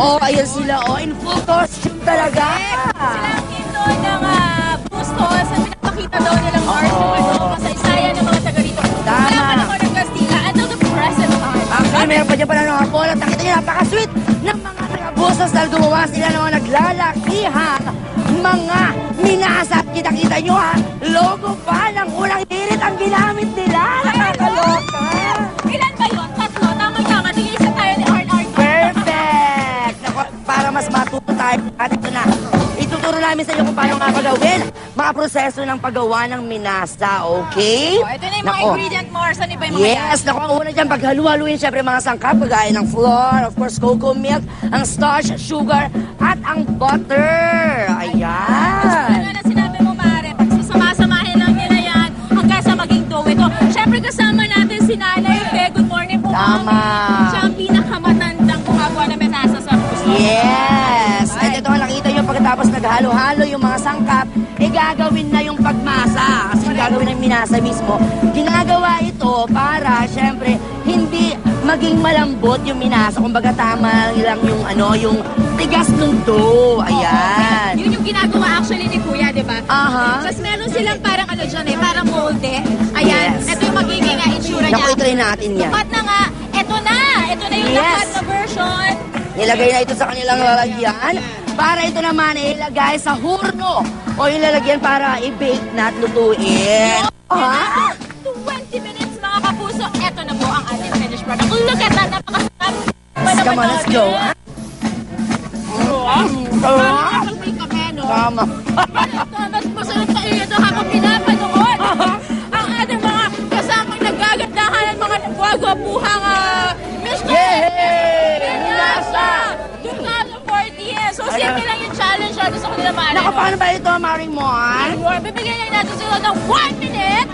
Oo, ayun sila. Oh, in full costume talaga. Sila ang ito ng uh, Bustos na pinapakita daw nilang yung ano, kasaysayan ng mga taga rito. Tama. Wala pa ako ng Kastila until the present time. Actually, meron pa dyan pala ng at nakita niyo napaka-sweet ng mga taga-bustos dahil gumawa sila ng mga naglalakihan mga minasa. At Kita-kita nyo ha, logo pa ng unang hirit ang ginamit nila. Nakakaloka. Namin sa inyo kung paano nga pagawin mga proseso ng paggawa ng minasa, okay? Oh, ito na yung mga Nako. ingredient Mars. Ano ba yung mga yan? Yes, naku, ang una dyan, paghalu-haluin, syempre mga sangkap, kagaya ng flour, of course, cocoa milk, ang starch, sugar, at ang butter. Ano Ayan. na sinabi mo, Mare? Pagsasama-samahin lang nila yan hanggang sa maging dough ito. Siyempre kasama natin si Nanay Fe. Good morning po, Tama. Mami. Siya naghalo-halo yung mga sangkap, eh gagawin na yung pagmasa. Kasi gagawin ng minasa mismo. Ginagawa ito para, syempre, hindi maging malambot yung minasa. Kumbaga tama lang yung ano, yung tigas ng dough. Ayan. Yun yung ginagawa actually ni Kuya, di ba? Aha. Tapos meron silang parang ano dyan eh, parang molde. Ayan, Yes. ito yung magiging uh, itsura niya. Naku, itry natin yan. Tapat na nga, ito na! Ito na yung Yes. tapat na version. Nilagay na ito sa kanilang lalagyan para ito naman ay ilagay sa hurno o yung lalagyan para i-bake na at lutuin. Ah? 20 minutes mga kapuso, eto na po ang ating finished product. Look at that, napakasarap. Come on, let's go. Ah, kape, no? Tama. Naku, paano ba ito, Maring Mon? Bibigyan lang natin sila ng 1 minute.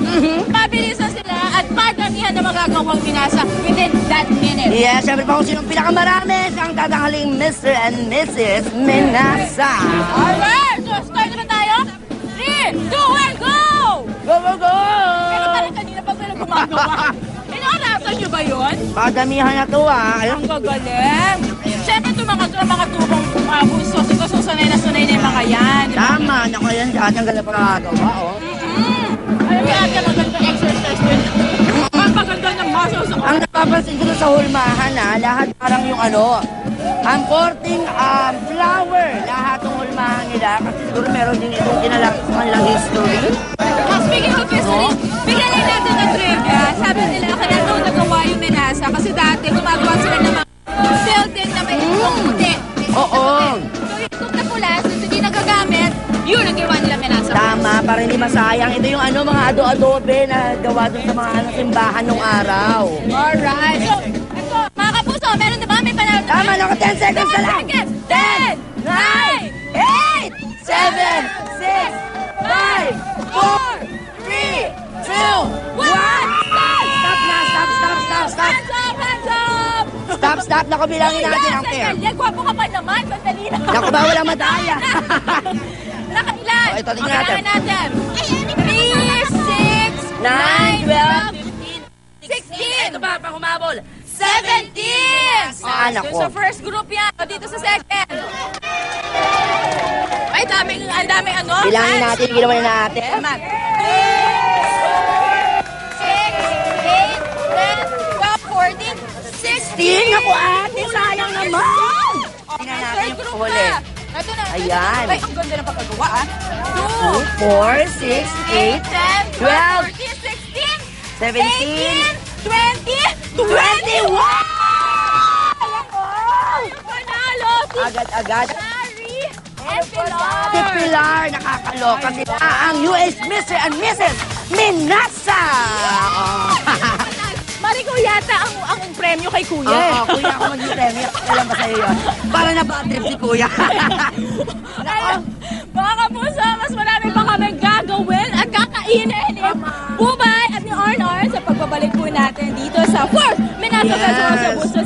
Pabilisan sila at padamihan na magagawang pinasa within that minute. Yes, syempre pa kung sinong pinakamarami ang tatanghaling Mr. and Mrs. Menasa. Alright! So, start naman tayo. 3, 2, and go! Go, go, go! Pero parang kanina pa sila gumagawa. Inaaratan niyo ba yun? Padamihan na to, ah. Ayun. Ang gagaling. Siyempre itong mga, mga tubong. Ito susanay na sanay na yung mga yan. Tama, naku, yan dyan. Ang gala pa nakagawa, oh. Mm. Alam niyo ate, magandang exercise yun. Ang maganda ng muscles ako. Ang napapansin ko doon sa hulmahan na lahat parang yung ano, ang porting um, flower, lahat ng hulmahan nila. Kasi siguro meron din itong kinalak sa kanilang history. Ah, speaking of history, bigyan lang natin ng trivia. Sabi nila, kaya daw nagawa yung menasa kasi dati gumagawa sila ng mga para hindi masayang. Ito yung ano, mga ado-adobe na gawa doon sa mga ano, simbahan nung araw. Alright. So, ito, mga kapuso, meron na ba? May panalo na Tama, ba? naku, 10 seconds na lang. 10, 9, 8, 7, 6, 5, 4, 3, 2, 1. Stop na, stop, stop, stop, stop. Hands up, hands up! Stop, stop. Naku, bilangin natin ang pair. Sandali, gwapo ka pa naman. Sandali na. Naku, bawal ang madaya. Nakailan? Oh, ito, tingnan Okay, natin. natin. 3, 6, 9, 9, 12, 15, 16. Ito pa, pang humabol. 17! Ah, So, nako. sa first group yan. O, Dito sa second. Ay, daming, ang daming ano. Bilangin natin, ginawa na natin. Tama. 6, 8, 10, 12, 14, 16. Ting, ako ate, sayang naman. Okay, Tingnan natin third yung group huli. Ito na. Ayan. Ay, ang ganda ng pagkagawa, ah. 2, 4, 6, 2, 8, 8, 10, 12, 14, 17, 16, 18, 20, 21! Panalo! Agad-agad. Larry and Pilar! Si Pilar, nakakaloka sila. Ang US Mr. and Mrs. Minasa. Oh. Yata ang, ang premyo kay Kuya. Oo, eh. kuya ako mag-premiere. Alam ba sa'yo yun? Para na bad trip si kuya. Alam, mga kapuso, mas marami pa kami gagawin at kakainin ni Bubay at ni Arnar sa pagbabalik po natin dito sa 4th Minasa Yes. Festival sa Bustos Boy